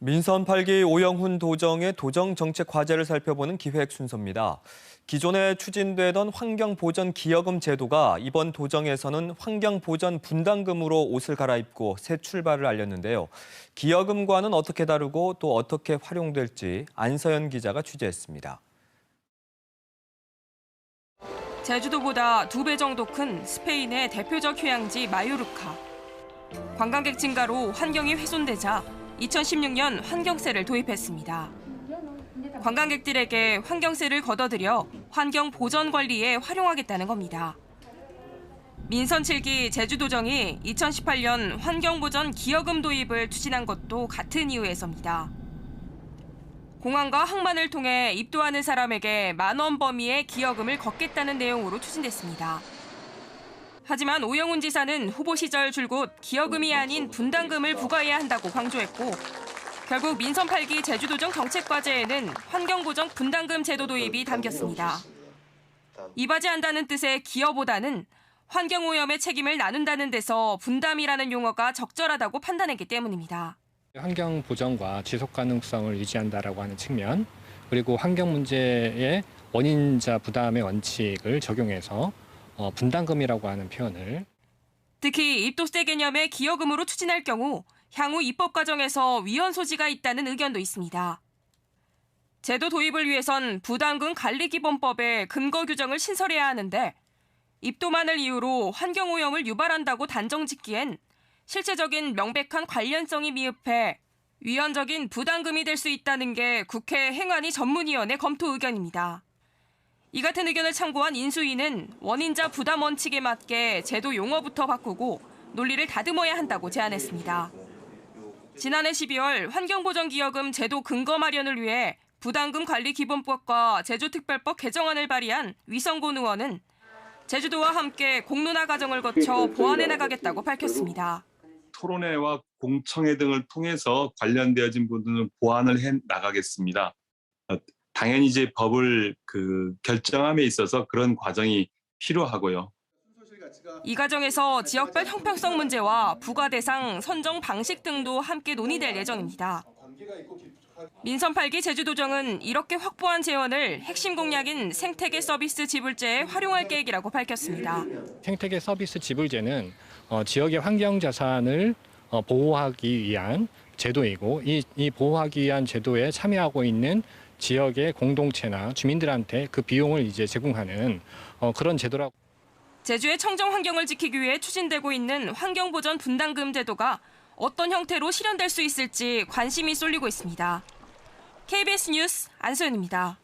민선 8기 오영훈 도정의 도정 정책 과제를 살펴보는 기획 순서입니다. 기존에 추진되던 환경보전 기여금 제도가 이번 도정에서는 환경보전 분담금으로 옷을 갈아입고 새 출발을 알렸는데요. 기여금과는 어떻게 다르고 또 어떻게 활용될지 안서연 기자가 취재했습니다. 제주도보다 두 배 정도 큰 스페인의 대표적 휴양지 마요르카. 관광객 증가로 환경이 훼손되자 2016년 환경세를 도입했습니다. 관광객들에게 환경세를 걷어들여 환경 보전 관리에 활용하겠다는 겁니다. 민선 7기 제주도정이 2018년 환경보전 기여금 도입을 추진한 것도 같은 이유에서입니다. 공항과 항만을 통해 입도하는 사람에게 만원 범위의 기여금을 걷겠다는 내용으로 추진됐습니다. 하지만 오영훈 지사는 후보 시절 줄곧 기여금이 아닌 분담금을 부과해야 한다고 강조했고 결국 민선 8기 제주도정 정책과제에는 환경보정 분담금 제도 도입이 담겼습니다. 이바지한다는 뜻의 기여보다는 환경오염의 책임을 나눈다는 데서 분담이라는 용어가 적절하다고 판단했기 때문입니다. 환경 보전과 지속 가능성을 유지한다라고 하는 측면 그리고 환경 문제의 원인자 부담의 원칙을 적용해서 어, 분담금이라고 하는 표현을 특히 입도세 개념의 기여금으로 추진할 경우 향후 입법 과정에서 위헌 소지가 있다는 의견도 있습니다. 제도 도입을 위해선 부담금 관리 기본법에 근거 규정을 신설해야 하는데 입도만을 이유로 환경 오염을 유발한다고 단정 짓기엔 실체적인 명백한 관련성이 미흡해 위헌적인 부담금이 될 수 있다는 게 국회 행안위 전문위원회 검토 의견입니다. 이 같은 의견을 참고한 인수위는 원인자 부담 원칙에 맞게 제도 용어부터 바꾸고 논리를 다듬어야 한다고 제안했습니다. 지난해 12월 환경보전기여금 제도 근거 마련을 위해 부담금 관리 기본법과 제주특별법 개정안을 발의한 위성곤 의원은 제주도와 함께 공론화 과정을 거쳐 보완해 나가겠다고 밝혔습니다. 토론회와 공청회 등을 통해서 관련되어진 부분을 보완을 해 나가겠습니다. 어, 당연히 이제 법을 그 결정함에 있어서 그런 과정이 필요하고요. 이 과정에서 지역별 형평성 문제와 부과 대상, 선정 방식 등도 함께 논의될 예정입니다. 민선 8기 제주도정은 이렇게 확보한 재원을 핵심 공약인 생태계 서비스 지불제에 활용할 계획이라고 밝혔습니다. 생태계 서비스 지불제는 어, 지역의 환경 자산을 어, 보호하기 위한 제도이고 이, 이 보호하기 위한 제도에 참여하고 있는 지역의 공동체나 주민들한테 그 비용을 이제 제공하는 어, 그런 제도라고. 제주의 청정 환경을 지키기 위해 추진되고 있는 환경보전 분담금 제도가 어떤 형태로 실현될 수 있을지 관심이 쏠리고 있습니다. KBS 뉴스 안소연입니다.